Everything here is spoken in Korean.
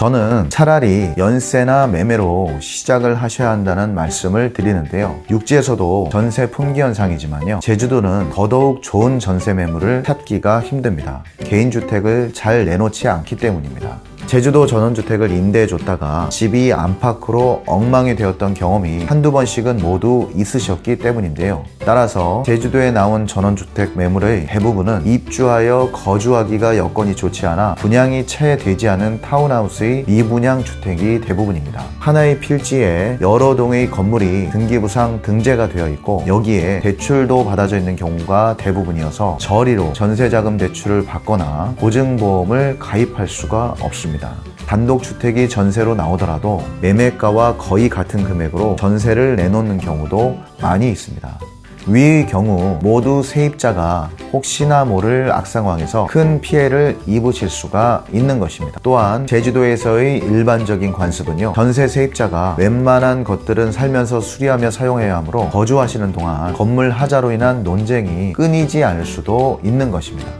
저는 차라리 연세나 매매로 시작을 하셔야 한다는 말씀을 드리는데요. 육지에서도 전세 품귀 현상이지만요. 제주도는 더더욱 좋은 전세 매물을 찾기가 힘듭니다. 개인주택을 잘 내놓지 않기 때문입니다. 제주도 전원주택을 임대해줬다가 집이 안팎으로 엉망이 되었던 경험이 한두 번씩은 모두 있으셨기 때문인데요. 따라서 제주도에 나온 전원주택 매물의 대부분은 입주하여 거주하기가 여건이 좋지 않아 분양이 채 되지 않은 타운하우스의 미분양 주택이 대부분입니다. 하나의 필지에 여러 동의 건물이 등기부상 등재가 되어 있고 여기에 대출도 받아져 있는 경우가 대부분이어서 저리로 전세자금 대출을 받거나 보증보험을 가입할 수가 없습니다. 단독주택이 전세로 나오더라도 매매가와 거의 같은 금액으로 전세를 내놓는 경우도 많이 있습니다. 위의 경우 모두 세입자가 혹시나 모를 악상황에서 큰 피해를 입으실 수가 있는 것입니다. 또한 제주도에서의 일반적인 관습은요, 전세 세입자가 웬만한 것들은 살면서 수리하며 사용해야 하므로 거주하시는 동안 건물 하자로 인한 논쟁이 끊이지 않을 수도 있는 것입니다.